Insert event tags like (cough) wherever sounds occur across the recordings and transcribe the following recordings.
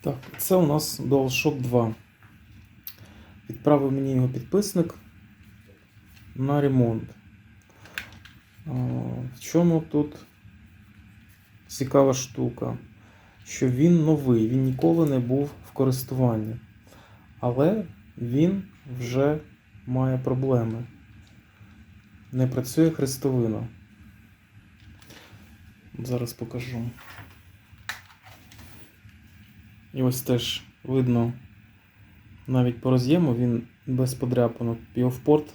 Так, це у нас DualShock 2. Відправив мені його підписник на ремонт. В чому тут цікава штука? Що він новий, він ніколи не був в користуванні. Але він вже має проблеми. Не працює хрестовина. Зараз покажу. І ось теж видно навіть по роз'єму він без подряпанок. Півпорт.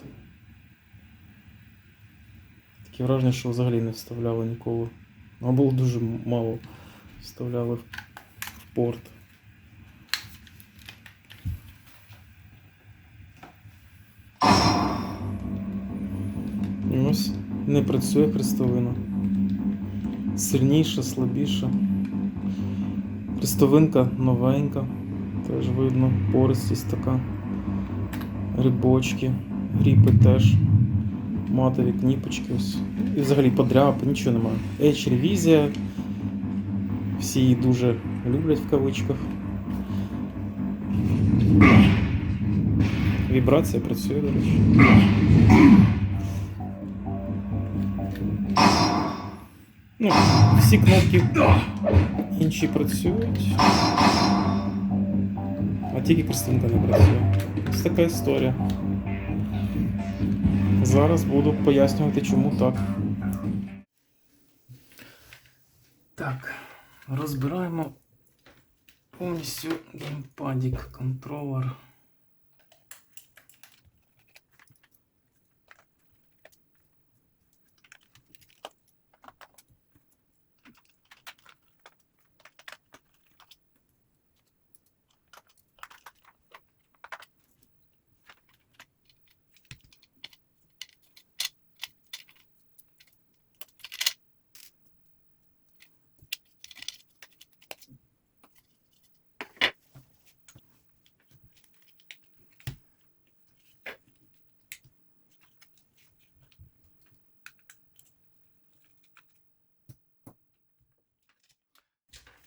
Таке враження, що взагалі не вставляли ніколи. А було дуже мало вставляли в порт. І ось не працює хрестовина. Сильніша, слабіша. Хрестовинка новенька, теж видно, пористість така. Грибочки, гріпи теж. Матові кніпочки ось. І взагалі подряпи, нічого немає. Edge ревізія. Всі її дуже люблять в кавичках. Вібрація працює, до речі. Ну, всі кнопки інші працюють. А тільки Кристинка не працює. Ось така історія. Зараз буду пояснювати, чому так. Так, розбираємо повністю геймпадік контролер.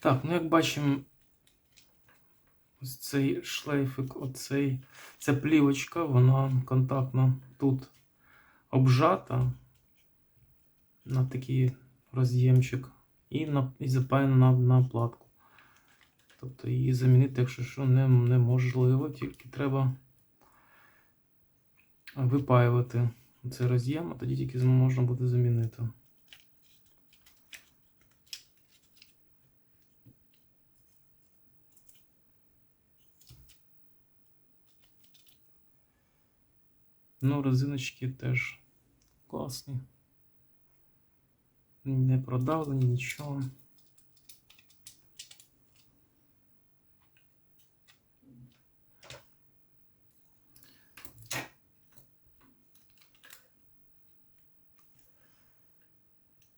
Так, ну як бачимо, ось цей шлейфик, оцей, ця плівочка, вона контактно тут обжата на такий роз'ємчик і, на, і запаяна на, на платку. Тобто її замінити, якщо що, не, неможливо, тільки треба випаювати цей роз'єм, а тоді тільки можна буде замінити. Ну, резиночки теж класні. Не продавлені, нічого.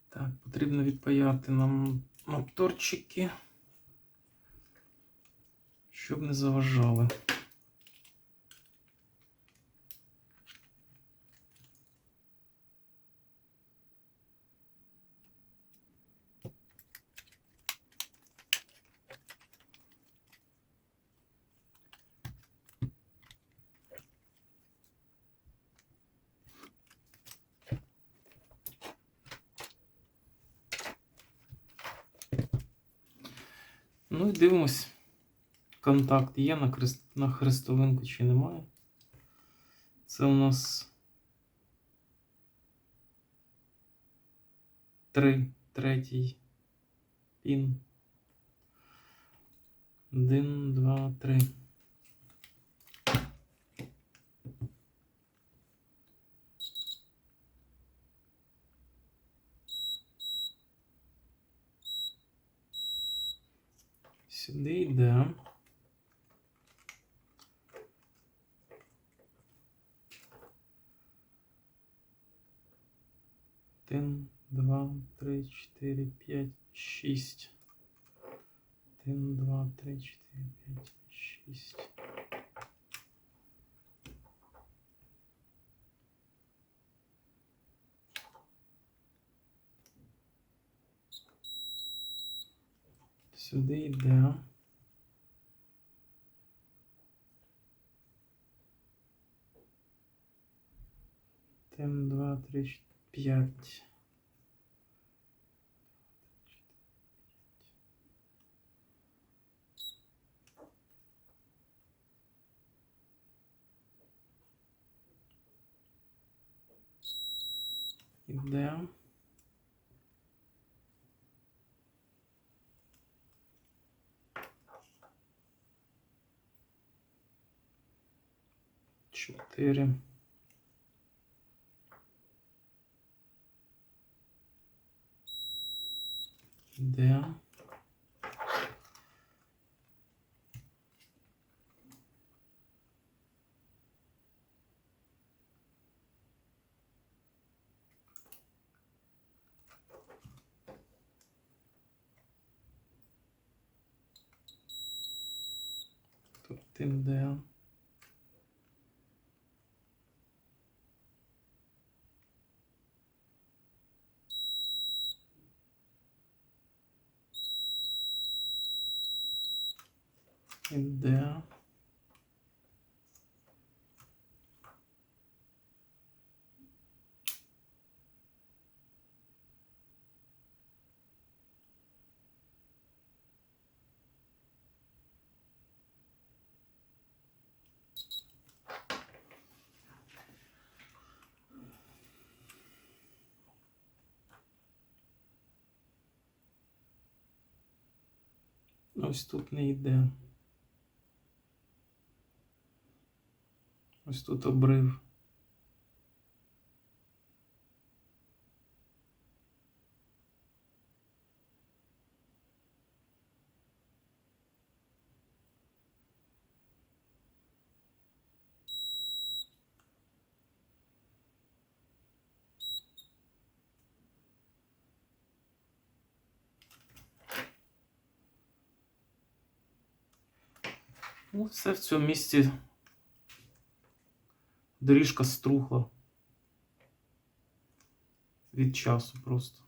Так, потрібно відпаяти нам моторчики, щоб не заважали. Дивимось. Контакт є на, хрест... на хрестовинку чи немає. Це у нас три, третій пін. Один, два, три. Сюди йде. Один, два, три, чотири, п'ять, шість. Один, два, три, чотири, п'ять, шість. сюди йде. Тем 2, 3, 5. Йдемо. deixa eu ter. Ideia. Tô. Іде. Іде. Ось тут не йде. Ось тут обрив. Ну, все в цьому місці доріжка струхла від часу просто.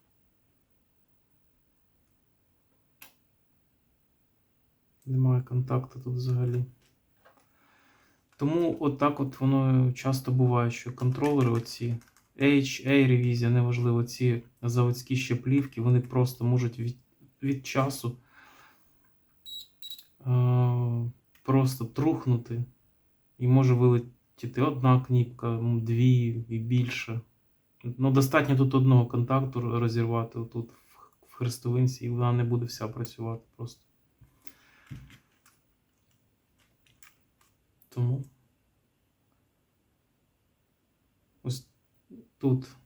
Немає контакту тут взагалі. Тому отак от воно часто буває, що контролери оці HA ревізія, неважливо, ці заводські ще плівки, вони просто можуть від, від часу е, просто трухнути і може вилетіти одна кніпка, дві і більше. Ну, достатньо тут одного контакту розірвати тут в хрестовинці, і вона не буде вся працювати просто. Тому ось тут.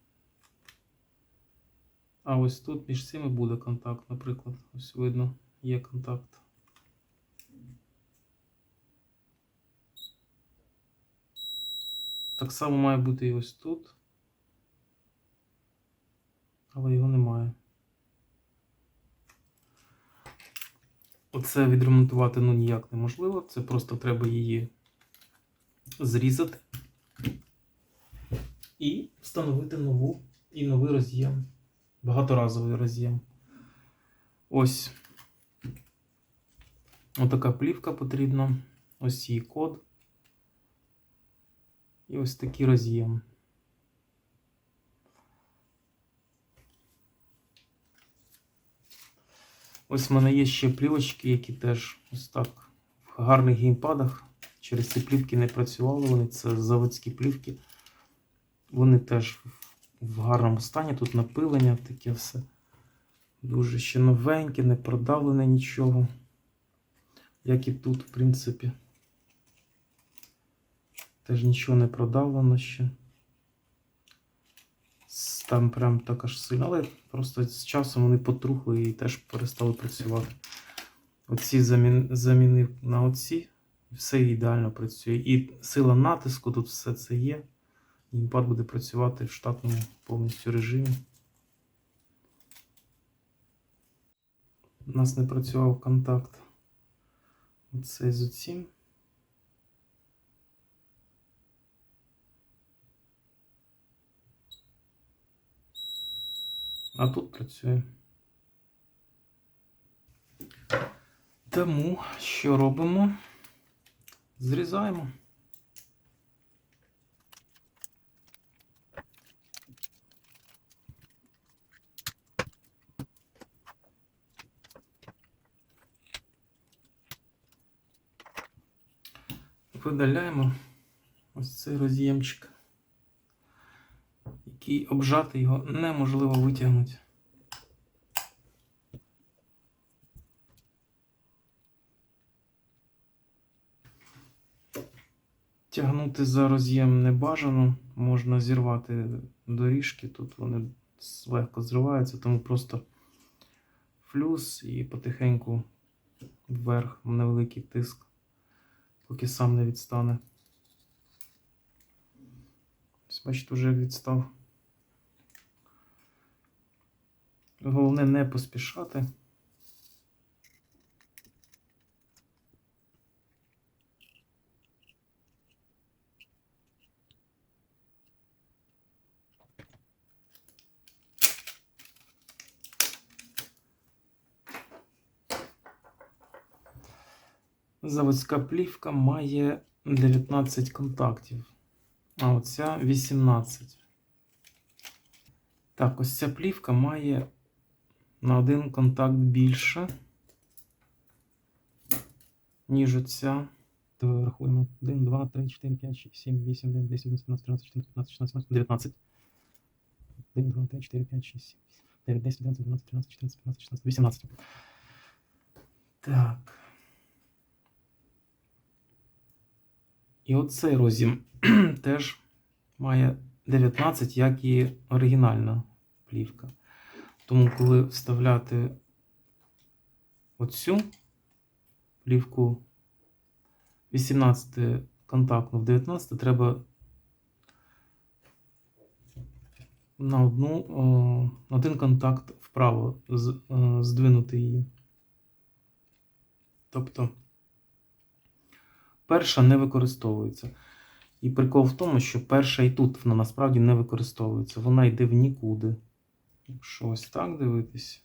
А ось тут між цими буде контакт, наприклад. Ось видно, є контакт. Так само має бути і ось тут. Але його немає. Оце відремонтувати ну ніяк неможливо. Це просто треба її зрізати і встановити нову і новий роз'єм. Багаторазовий роз'єм. Ось отака плівка потрібна. Ось її код. І ось такий роз'єм. Ось в мене є ще плівочки, які теж ось так в гарних геймпадах. Через ці плівки не працювали. Вони це заводські плівки. Вони теж в гарному стані. Тут напилення, таке все. Дуже ще новеньке, не продавлене нічого. Як і тут, в принципі. Теж нічого не продавлено ще. Там прям так аж сильно, але просто з часом вони потрухли і теж перестали працювати. Оці замін... замінив на оці, все ідеально працює. І сила натиску, тут все це є. Геймпад буде працювати в штатному повністю режимі. У нас не працював контакт. Оцей з оцім. а тут працює. Тому що робимо? Зрізаємо. Видаляємо ось цей роз'ємчик який обжати його неможливо витягнути. Тягнути за роз'єм не бажано, можна зірвати доріжки, тут вони легко зриваються, тому просто флюс і потихеньку вверх невеликий тиск, поки сам не відстане. Бачите, вже відстав. Головне не поспішати. Заводська плівка має 19 контактів, а оця 18. Так, ось ця плівка має на один контакт більше, ніж оця. Давай рахуємо. 1, 2, 3, 4, 5, 6, 7, 8, 9, 10, 11, 12, 13, 14, 15, 16, 17, 19. 1, 2, 3, 4, 5, 6, 7, 9, 10, 11, 12, 13, 14, 15, 16, 18. Так. І оцей розім (clears throat) теж має 19, як і оригінальна плівка. Тому, коли вставляти оцю плівку 18 контактну в 19, треба на одну, один контакт вправо е, здвинути її. Тобто перша не використовується. І прикол в тому, що перша і тут вона насправді не використовується. Вона йде в нікуди. Якщо ось так дивитись.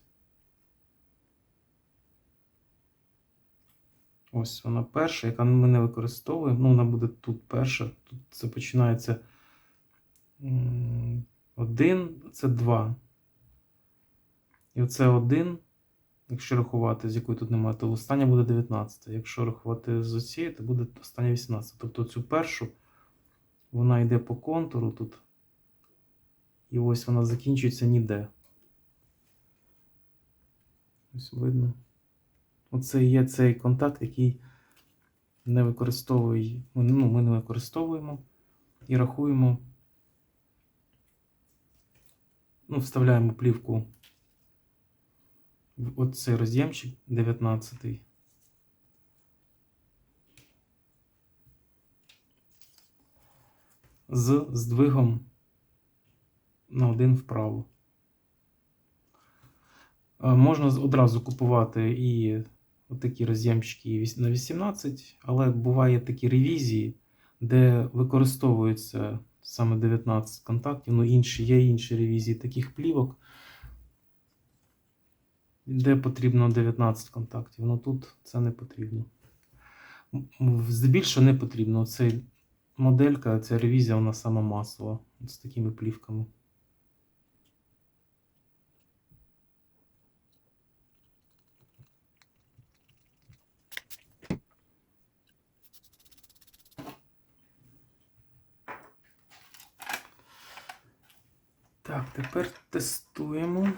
Ось вона перша, яка ми не використовуємо. Ну, вона буде тут перша. Тут це починається один, це два. І оце один. Якщо рахувати, з якої тут немає, то остання буде 19. Якщо рахувати з оцієї, то буде остання 18. Тобто цю першу вона йде по контуру тут. І ось вона закінчується ніде. Ось видно. Оце є цей контакт, який не використовує, ну, ми не використовуємо і рахуємо. Ну, вставляємо плівку в оцей роз'ємчик 19. З здвигом на один вправо. Е, Можна одразу купувати і такі роз'ємчики на 18, але буває такі ревізії, де використовується саме 19 контактів, ну інші, є інші ревізії таких плівок, де потрібно 19 контактів. Ну тут це не потрібно. Здебільшого не потрібно. Цей моделька, ця ревізія, вона сама масова з такими плівками. Так, тепер тестуємо.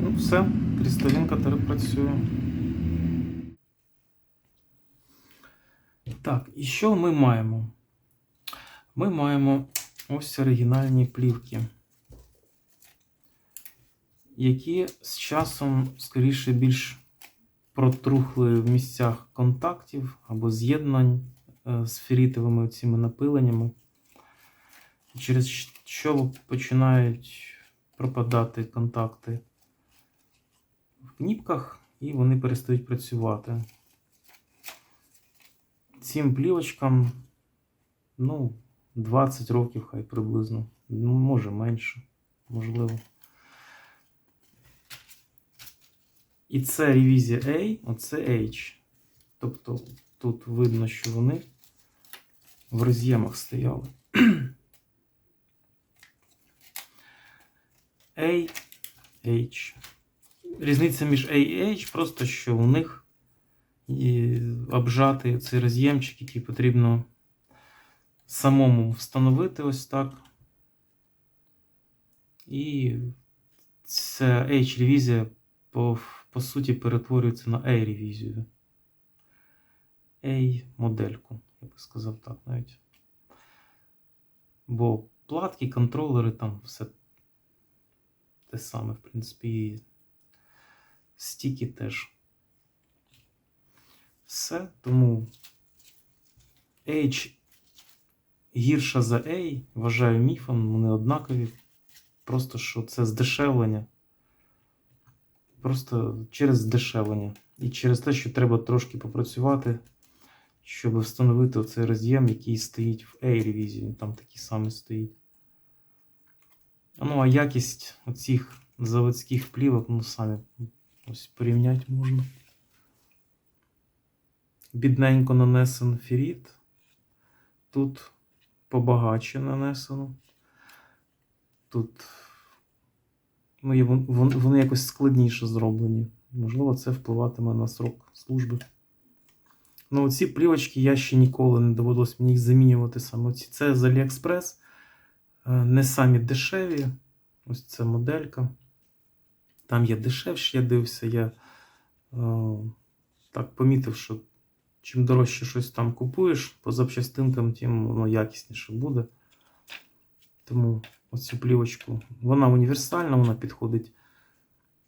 Ну, все, крісталінка працює. Так, і що ми маємо? Ми маємо ось оригінальні плівки, які з часом, скоріше, більш протрухли в місцях контактів або з'єднань е, з ферритовими цими напиленнями, через що починають пропадати контакти в кніпках, і вони перестають працювати. Цим плівочкам, ну, 20 років хай приблизно. Ну, може менше, можливо. І це ревізія A, оце H. Тобто тут видно, що вони в роз'ємах стояли. (clears throat) A, H. Різниця між A і H просто, що у них і обжати цей роз'ємчик, який потрібно самому встановити ось так. І ця H-ревізія по, суті перетворюється на A-ревізію. A-модельку, я би сказав так навіть. Бо платки, контролери, там все те саме, в принципі, і стіки теж. Все. Тому H гірша за A, вважаю міфом, вони однакові. Просто що це здешевлення. Просто через здешевлення. І через те, що треба трошки попрацювати, щоб встановити цей роз'єм, який стоїть в A-ревізії. Там такий самий стоїть. Ну, а якість оцих заводських плівок, ну, самі ось порівняти можна. Бідненько нанесен феріт. Тут побагаче нанесено. Тут ну, і вон- вон- вони якось складніше зроблені. Можливо, це впливатиме на срок служби. Ну, оці плівочки я ще ніколи не доводилось мені їх замінювати саме. Оці. Це з AliExpress. Е, Не самі дешеві. Ось ця моделька. Там є дешевші, я дивився, я е, так помітив, що чим дорожче щось там купуєш по запчастинкам, тим воно якісніше буде. Тому оцю плівочку. Вона універсальна, вона підходить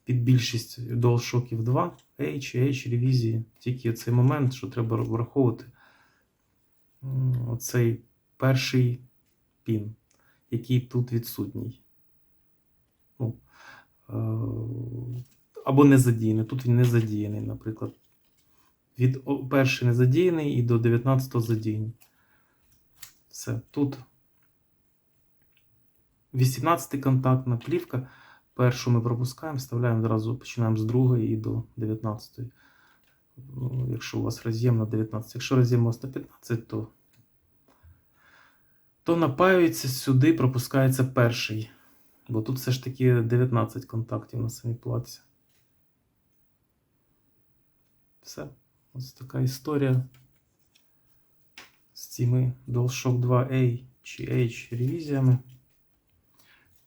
під більшість DualShock 2, H H ревізії. Тільки цей момент, що треба враховувати оцей перший пін, який тут відсутній. Ну, е, або не задіяний. Тут він не задіяний, наприклад. Від перший не задіяний і до 19 задіяний. Все. Тут 18 контактна плівка. Першу ми пропускаємо, вставляємо зразу, починаємо з другої і до 19. Ну, якщо у вас роз'єм на 19. Якщо роз'єм у вас на 15, то, то напаюється сюди, пропускається перший. Бо тут все ж таки 19 контактів на самій платці. Все. Ось така історія з цими DualShock 2A чи H ревізіями.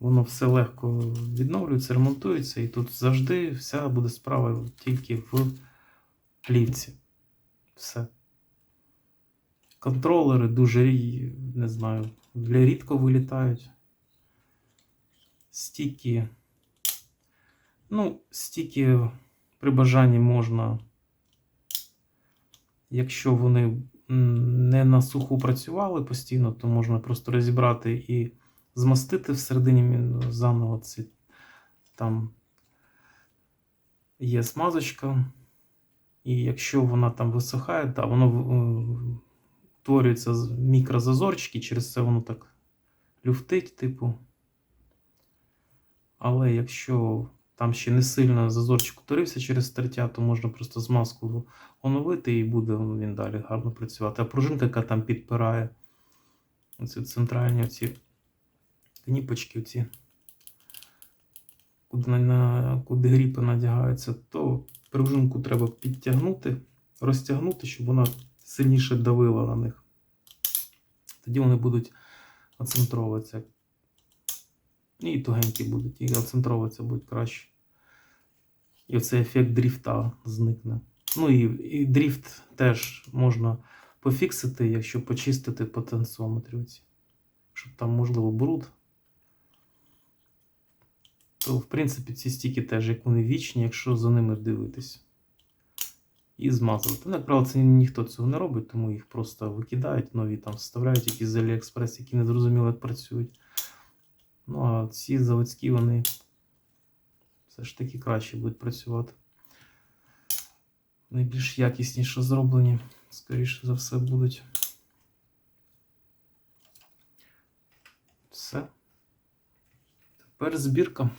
Воно все легко відновлюється, ремонтується, і тут завжди вся буде справа тільки в плівці. Все. Контролери дуже не знаю, рідко вилітають. Стіки. Ну, стіки при бажанні можна, якщо вони не на суху працювали постійно, то можна просто розібрати і змастити всередині заново ці там є смазочка. І якщо вона там висихає, та воно в- утворюється з- мікрозазорчики, через це воно так люфтить, типу. Але якщо там ще не сильно зазорчик утворився через тертя, то можна просто змазку оновити і буде він далі гарно працювати. А пружинка, яка там підпирає оці центральні оці кніпочки, оці, куди, на, куди гріпи надягаються, то пружинку треба підтягнути, розтягнути, щоб вона сильніше давила на них. Тоді вони будуть оцентровуватися. І тугенькі будуть, і оцентровуватися будуть краще. І оцей ефект дріфта зникне. Ну і, і дріфт теж можна пофіксити, якщо почистити потенціометри оці. Щоб там, можливо, бруд. То, в принципі, ці стіки теж, як вони вічні, якщо за ними дивитись. І змазувати. Ну, як правило, це ніхто цього не робить, тому їх просто викидають, нові там вставляють якісь з AliExpress, які не зрозуміло, як працюють. Ну, а ці заводські, вони все ж таки краще будуть працювати. Найбільш якісніше зроблені, скоріше за все, будуть. Все. Тепер збірка.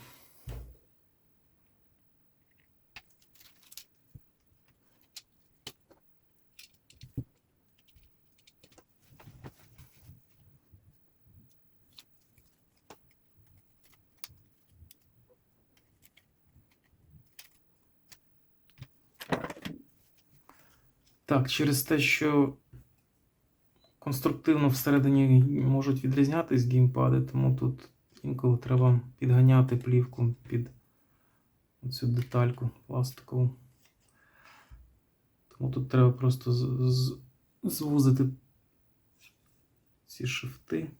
Так, через те, що конструктивно всередині можуть відрізнятись геймпади, тому тут інколи треба підганяти плівку під цю детальку пластикову. Тому тут треба просто звузити ці шифти.